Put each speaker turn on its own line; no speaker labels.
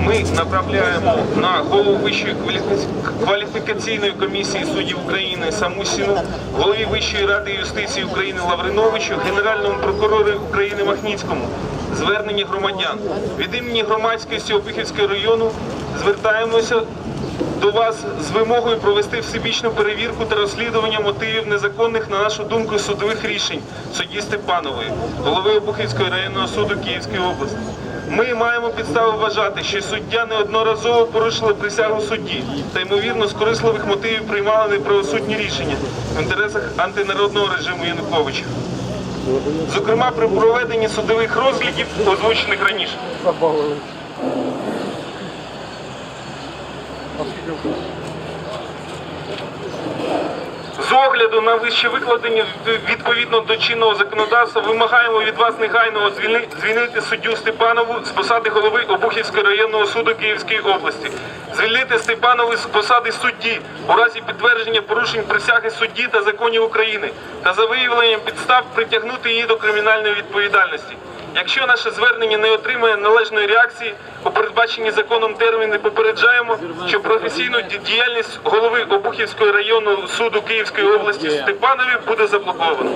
Ми направляємо на голову Вищої кваліфікаційної комісії суддів України Самусіну, голові Вищої ради юстиції України Лавриновичу, генеральному прокурору України Махніцькому звернення громадян. Від імені громадськості Опихівського району звертаємося до вас з вимогою провести всебічну перевірку та розслідування мотивів незаконних, на нашу думку, судових рішень судді Степанової, голови Обухівського районного суду Київської області. Ми маємо підстави вважати, що суддя неодноразово порушила присягу судді та ймовірно з корисливих мотивів приймала неправосудні рішення в інтересах антинародного режиму Януковича. Зокрема, при проведенні судових розглядів, озвучених раніше. З огляду на вище викладені відповідно до чинного законодавства вимагаємо від вас негайного звільнити суддю Степанову з посади голови Обухівського районного суду Київської області, звільнити Степанову з посади судді у разі підтвердження порушень присяги судді та законів України та за виявленням підстав притягнути її до кримінальної відповідальності. Якщо наше звернення не отримає належної реакції, у передбаченні законом терміни попереджаємо, що професійну діяльність голови Обухівського району суду Київської області Степанові буде заблоковано.